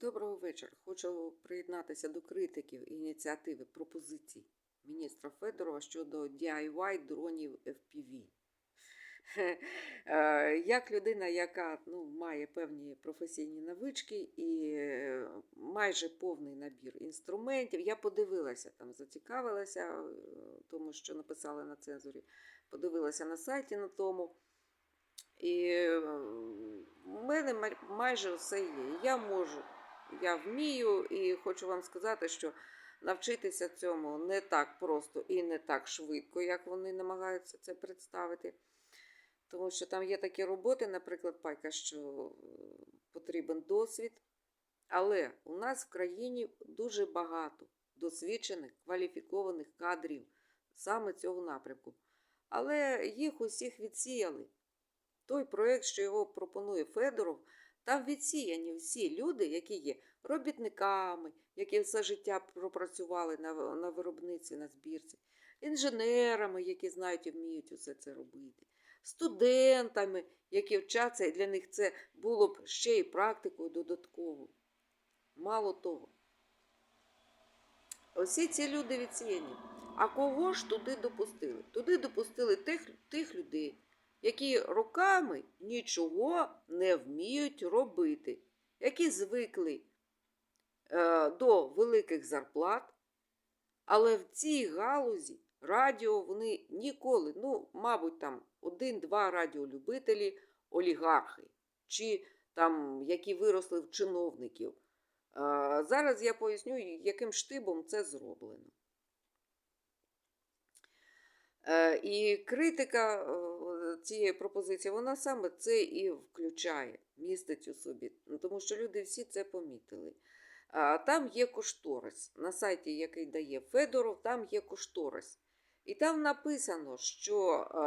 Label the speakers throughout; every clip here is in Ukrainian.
Speaker 1: Доброго вечора. Хочу приєднатися до критиків ініціативи пропозицій міністра Федорова щодо DIY дронів FPV. Е, Як людина, яка ну, має певні професійні навички і е, майже повний набір інструментів, я подивилася там, зацікавилася, е, тому що написали на цензурі, подивилася на сайті на тому. І в мене майже все є. Я можу, я вмію, і хочу вам сказати, що навчитися цьому не так просто і не так швидко, як вони намагаються це представити. Тому що там є такі роботи, наприклад, пайка, що е, потрібен досвід. Але у нас в країні дуже багато досвідчених, кваліфікованих кадрів саме цього напрямку. Але їх усіх відсіяли. Той проєкт, що його пропонує Федоров, там відсіяні всі люди, які є робітниками, які все життя пропрацювали на, на виробництві, на збірці, інженерами, які знають і вміють усе це робити, студентами, які вчаться, і для них це було б ще й практикою додатково. Мало того. Усі ці люди відсіяні. А кого ж туди допустили? Туди допустили тих, тих людей, які роками нічого не вміють робити, які звикли е, до великих зарплат, але в цій галузі радіо вони ніколи, ну, мабуть, там один-два радіолюбителі, олігархи, чи там, які виросли в чиновників. Е, зараз я поясню, яким штибом це зроблено. Е, І критика е, цієї пропозиції, вона саме це і включає, містить у собі, Ну, тому що люди всі це помітили. Там є кошторис. На сайті, який дає Федоров, там є кошторис. І там написано, що е,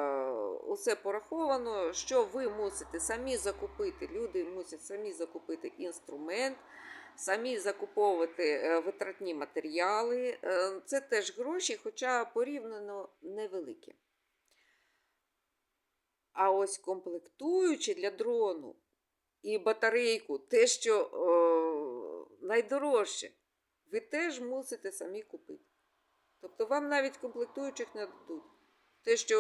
Speaker 1: усе пораховано, що ви мусите самі закупити, люди мусять самі закупити інструмент, самі закуповувати е, витратні матеріали. Е, Це теж гроші, хоча порівняно невеликі. А ось комплектуючі для дрону і батарейку, те, що е, найдорожче, ви теж мусите самі купити. Тобто вам навіть комплектуючих не дадуть. Те, що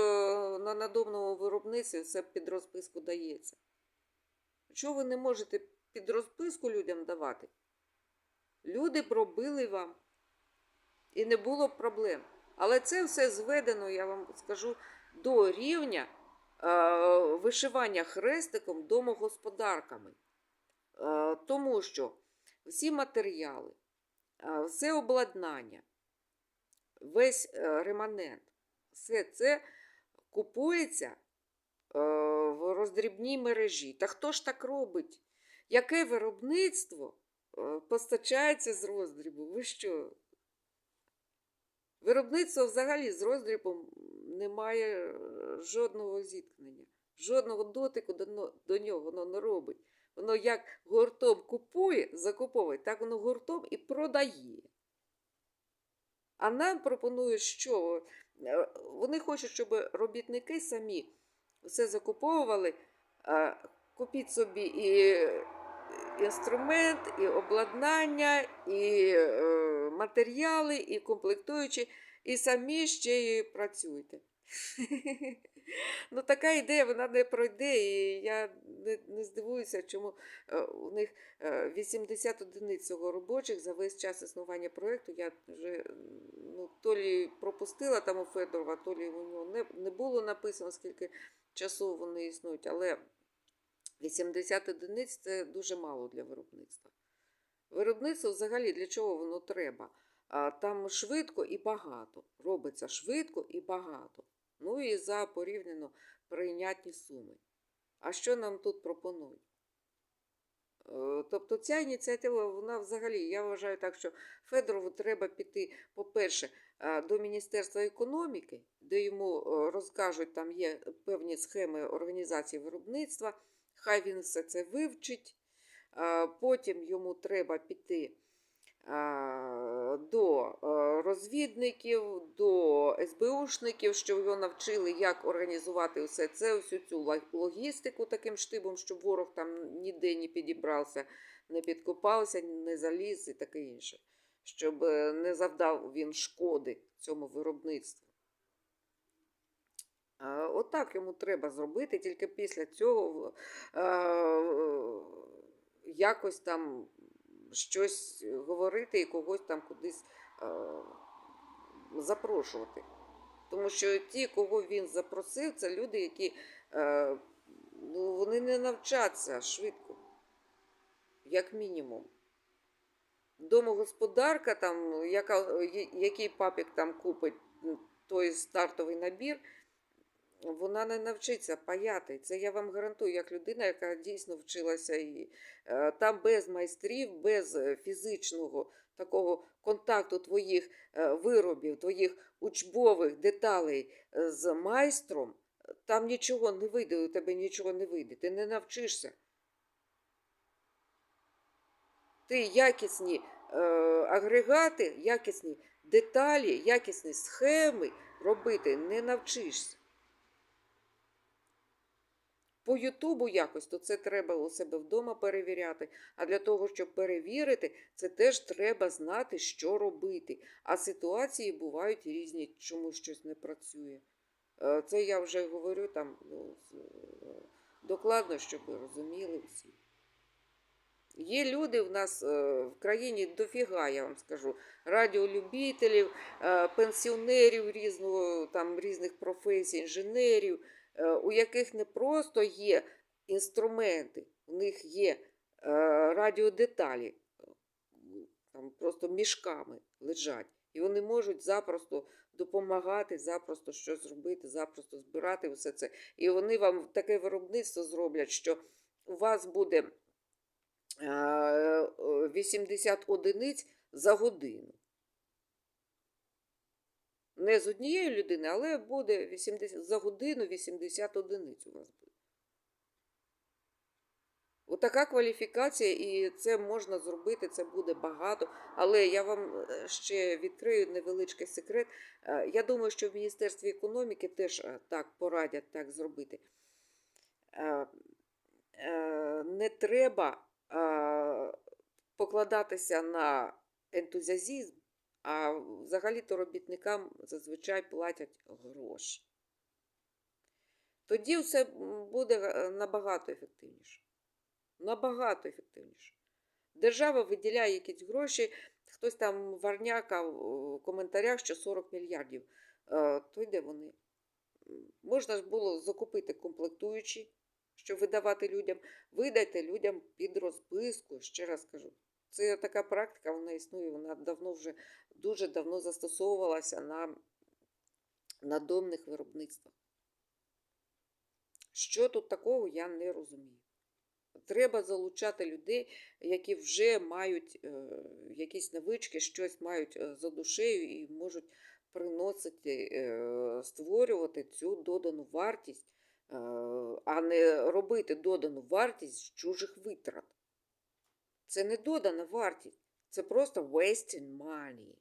Speaker 1: на надомному виробництві все під розписку дається. Чого ви не можете під розписку людям давати? Люди б робили вам. І не було проблем. Але це все зведено, я вам скажу, до рівня вишивання хрестиком домогосподарками. Е, тому що всі матеріали, е, все обладнання, весь е, реманент, все це купується е, в роздрібній мережі. Та хто ж так робить? Яке виробництво е, постачається з роздрібу? Ви що? Виробництво взагалі з роздрібом не має е, жодного зіткнення, жодного дотику до, до нього воно не робить. Воно як гуртом купує, закуповує, так воно гуртом і продає. А нам пропонують, що Е, вони хочуть, щоб робітники самі все закуповували. Е, Купіть собі і інструмент, і обладнання, і е, матеріали, і комплектуючі, і самі ще й працюйте. Ну, така ідея вона не пройде, і я не, не здивуюся, чому е, у них е, 80 одиниць цього робочих за весь час існування проєкту. Я вже ну, то лі пропустила там у Федорова, то лі у нього не, не було написано, скільки часу вони існують, але 80 одиниць це дуже мало для виробництва. Виробництво взагалі для чого воно треба? Там швидко і багато. Робиться швидко і багато. Ну і за порівняно прийнятні суми. А що нам тут пропонують? Е, Тобто ця ініціатива, вона взагалі, я вважаю так, що Федорову треба піти, по-перше, до Міністерства економіки, де йому е, розкажуть, там є певні схеми організації виробництва, хай він все це вивчить. Потім йому треба піти до е, розвідників, до СБУшників, щоб його навчили, як організувати все це, всю цю логістику таким штибом, щоб ворог там ніде не підібрався, не підкопався, не заліз і таке інше, щоб е, не завдав він шкоди цьому виробництву. Отак йому треба зробити, тільки після цього е, якось там щось говорити і когось там кудись е, запрошувати. Тому що ті, кого він запросив, це люди, які е, ну, вони не навчаться швидко, як мінімум. Домогосподарка, там, яка, який папік там купить той стартовий набір, вона не навчиться паяти. Це я вам гарантую, як людина, яка дійсно вчилася і е, там без майстрів, без е, фізичного такого контакту твоїх е, виробів, твоїх учбових деталей з майстром, там нічого не вийде, у тебе нічого не вийде. Ти не навчишся. Ти якісні е, агрегати, якісні деталі, якісні схеми робити не навчишся. По Ютубу якось, то це треба у себе вдома перевіряти. А для того, щоб перевірити, це теж треба знати, що робити. А ситуації бувають різні, чому щось не працює. Е, Це я вже говорю там ну, е, докладно, щоб ви розуміли всі. Є люди в нас е, в країні дофіга, я вам скажу, радіолюбителів, пенсіонерів різного, там, різних професій, інженерів, у яких не просто є інструменти, у них є е, радіодеталі, е, там просто мішками лежать. І вони можуть запросто допомагати, запросто щось робити, запросто збирати все це. І вони вам таке виробництво зроблять, що у вас буде е, е, 80 одиниць за годину. Не з однієї людини, але буде 80, за годину 80 одиниць у вас буде. Отака кваліфікація, і це можна зробити, це буде багато. Але я вам е, ще відкрию невеличкий секрет. Е, Я думаю, що в Міністерстві економіки теж е, так порадять так зробити. Не треба покладатися на ентузіазм, а взагалі-то робітникам зазвичай платять гроші. Тоді все буде е, набагато ефективніше. Набагато ефективніше. Держава виділяє якісь гроші, хтось там варняка в коментарях, що 40 мільярдів. Е, То йде вони. Можна ж було закупити комплектуючі, щоб видавати людям. Видайте людям під розписку, ще раз кажу. Це така практика, вона існує, вона давно вже дуже давно застосовувалася на надомних виробництвах. Що тут такого, я не розумію. Треба залучати людей, які вже мають е, якісь навички, щось мають е, за душею і можуть приносити, е, створювати цю додану вартість, е, а не робити додану вартість з чужих витрат. Це не додана вартість, це просто wasting money.